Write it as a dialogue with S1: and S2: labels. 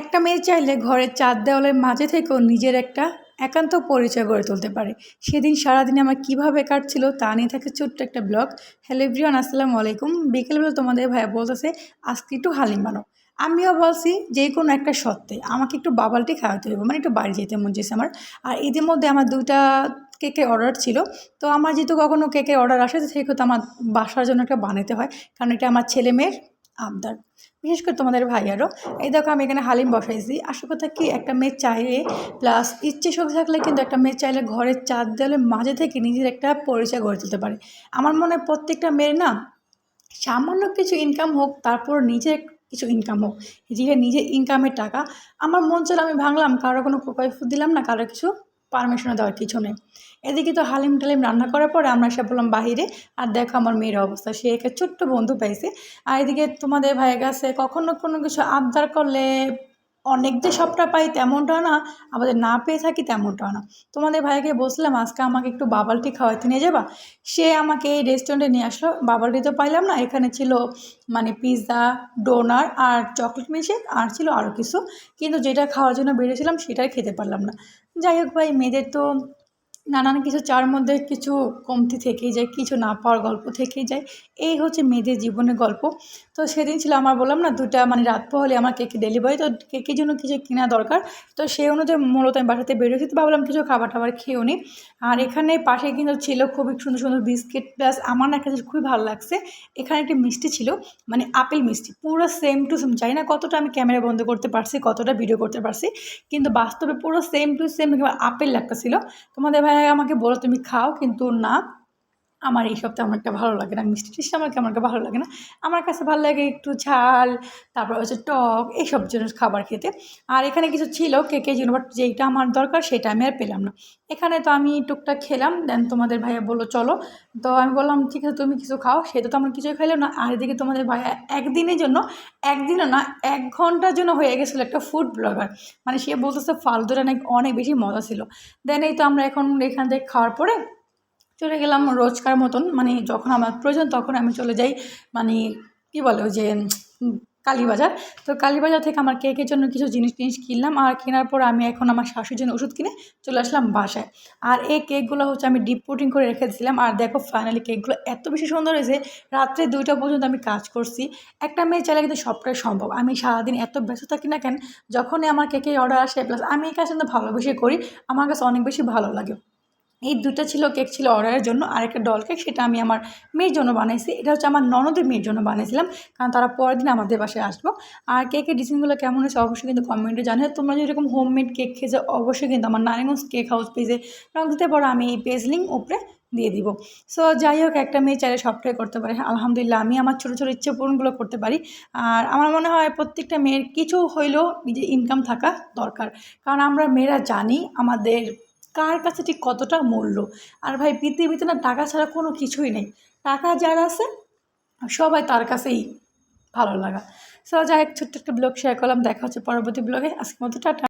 S1: একটা মেয়ে চাইলে ঘরের চার দেওয়ালের মাঝে থেকেও নিজের একটা একান্ত পরিচয় গড়ে তুলতে পারে। সেদিন সারাদিন আমার কীভাবে কাটছিল তা নিয়ে থাকে ছোট্ট একটা ব্লগ। হ্যালো এভরিওয়ান, আসসালামু আলাইকুম। বিকেলবেলা তোমাদের ভাইয়া বলতেছে, আজকে একটু হালিম বানাও। আমিও বলছি, যে কোনো একটা সত্ত্বে আমাকে একটু বাবালটি খাওয়াতে হবে মানে একটু বাড়ি যেতে মন চেয়েছে আমার। আর এদের মধ্যে আমার দুইটা কেকের অর্ডার ছিল। তো আমার যেহেতু কখনও কেকের অর্ডার আসে, সেহেতু আমার বাসার জন্য একটা বানাতে হয়। কারণ এটা আমার ছেলে মেয়ের। আবদার বিশেষ করে তোমাদের ভাই ভাইয়ারও। এই দেখো আমি এখানে হালিম বসাইছি। আসল কথা কি একটা মেয়ে চাইলে প্লাস ইচ্ছে শক্তি থাকলে কিন্তু একটা মেয়ে চাইলে ঘরের চার দেওয়ালের মাঝে থেকে নিজের একটা পরিচয় গড়ে তুলতে পারে। আমার মনে হয় প্রত্যেকটা মেয়ের না, সামান্য কিছু ইনকাম হোক, তারপর নিজের কিছু ইনকাম হোক যেটা নিজের ইনকামের টাকা। আমার মন চলে আমি ভাঙলাম, কারও কোনো প্রকল্প দিলাম না, কারও কিছু পারমিশনও দেওয়ার কিছু নেই। এদিকে তো হালিম টালিম রান্না করার পরে আমরা সে বললাম, বাহিরে, আর দেখো আমার মেয়ের অবস্থা, সে একটা ছোট্ট বন্ধু পাইছে। আর এদিকে তোমাদের ভাইয়ের কাছে কখনো কোনো কিছু আবদার করলে অনেক যে সবটা পাই তেমনটা না, আমাদের না পেয়ে থাকি তেমনটা না। তোমাদের ভাইকে বসলাম আজকে আমাকে একটু বাবালটি খাওয়াতে নিয়ে যাবা? সে আমাকে এই রেস্টুরেন্টে নিয়ে আসলো বাবালটি তো পাইলাম না, এখানে ছিল মানে পিৎজা ডোনার আর চকলেট মিল্কশেক আর ছিল আরও কিছু। কিন্তু যেটা খাওয়ার জন্য বেরিয়েছিলাম, সেটাই খেতে পারলাম না। যাই হোক ভাই, মেয়েদের তো নানান কিছু চার মধ্যে কিছু কমতি থেকেই যায়, কিছু না পাওয়ার গল্প থেকেই যায়। এই হচ্ছে মেয়েদের জীবনের গল্প। তো সেদিন ছিল আমার বললাম না, দুটা মানে রাত পোহলে আমার কেক ডেলিভারি তো কেকের জন্য কিছু কেনা দরকার। তো সেই অনুযায়ী মূলত আমি বাসাতে বেরোছি তো ভাবলাম কিছু খাবার টাবার খেয়েও নিই আর এখানে পাশে কিন্তু ছিল খুবই সুন্দর সুন্দর বিস্কিট, প্লাস আমার না জিনিস খুবই ভালো লাগছে, এখানে একটি মিষ্টি ছিল মানে আপেল মিষ্টি, পুরো সেম টু সেম জানি না কতটা আমি ক্যামেরা বন্ধ করতে পারছি, কতটা ভিডিও করতে পারছি, কিন্তু বাস্তবে পুরো সেম টু সেম আপেল লাগতেছিল তোমাদের ভাই আমাকে বলো তুমি খাও কিন্তু না। আমার এই সব তেমন একটা ভালো লাগে না। মিষ্টি টিষ্টি আমার কেমন একটা ভালো লাগে না। আমার কাছে ভালো লাগে একটু ঝাল, তারপর হচ্ছে টক, এইসব জিনিস খাবার খেতে। আর এখানে কিছু ছিল কেকের জন্য বাট যেইটা আমার দরকার সেটা আমি আর পেলাম না। এখানে তো আমি টুকটাক খেলাম দেন তোমাদের ভাইয়া বলল, চলো। তো আমি বললাম, ঠিক আছে, তুমি কিছু খাও। সেটা তো আমার কিছুই খাইলো না। আর এদিকে তোমাদের ভাইয়া একদিনের জন্য, একদিনও না, এক ঘণ্টার জন্য হয়ে গেছিল একটা ফুড ব্লগার মানে সে বলতেছে, ফালতুটা নাকি অনেক বেশি মজা ছিল। দেন এই তো আমরা এখন এখান থেকে খাওয়ার পরে চলে গেলাম রোজকার মতন মানে যখন আমার প্রয়োজন তখন আমি চলে যাই মানে কী বলে ওই যে কালীবাজার। তো কালীবাজার থেকে আমার কেকের জন্য কিছু জিনিস টিনিস কিনলাম, আর কেনার পর আমি এখন আমার শাশুর জন্য ওষুধ কিনে চলে আসলাম বাসায়। আর এই কেকগুলো হচ্ছে আমি ডিপ পুটিং করে রেখে দিয়েছিলাম আর দেখো ফাইনালি কেকগুলো এত বেশি সুন্দর হয়েছে, রাত্রে দুইটা পর্যন্ত আমি কাজ করছি। একটা মেয়ে চাইলে কিন্তু সবটাই সম্ভব, আমি সারাদিন এত ব্যস্ত থাকি না কেন, যখনই আমার কেকের অর্ডার আসে প্লাস আমি এই কাজটা ভালোবেসে করি, আমার কাছে অনেক বেশি ভালো লাগে। এই দুটো ছিল কেক ছিল অর্ডারের জন্য আর একটা ডল কেক সেটা আমি আমার মেয়ের জন্য বানাইছি। এটা হচ্ছে আমার ননদের মেয়ের জন্য বানিয়েছিলাম, কারণ তারা পরের দিন আমাদের বাসায় আসব। আর কেকের ডিজাইনগুলো কেমন হয়েছে অবশ্যই কিন্তু কমেন্টে জানিয়ে তোমরা যদি এরকম হোমমেড কেক খেয়েছে, অবশ্যই কিন্তু আমার নারায়ণগঞ্জ কেক হাউস পেজে রং দিতে পারো, আমি এই পেজ লিঙ্ক উপরে দিয়ে দিব। সো যাই হোক, একটা মেয়ে চাইলে সবটাই করতে পারে। আলহামদুলিল্লাহ, আমি আমার ছোটো ছোটো ইচ্ছে পূরণগুলো করতে পারি। আর আমার মনে হয় প্রত্যেকটা মেয়ের কিছু হইলেও নিজের ইনকাম থাকা দরকার। কারণ আমরা মেয়েরা জানি, আমাদের কার কাছে ঠিক কতটা মূল্য? আর ভাই পৃথিবীতে না টাকা ছাড়া কোনো কিছুই নেই। টাকা যার আছে, সবাই তার কাছেই ভালো লাগা। সো যাই ছোট্ট একটা ব্লগ শেয়ার করলাম। দেখা হচ্ছে পরবর্তী ব্লগে। আজকে মতো, টাটা।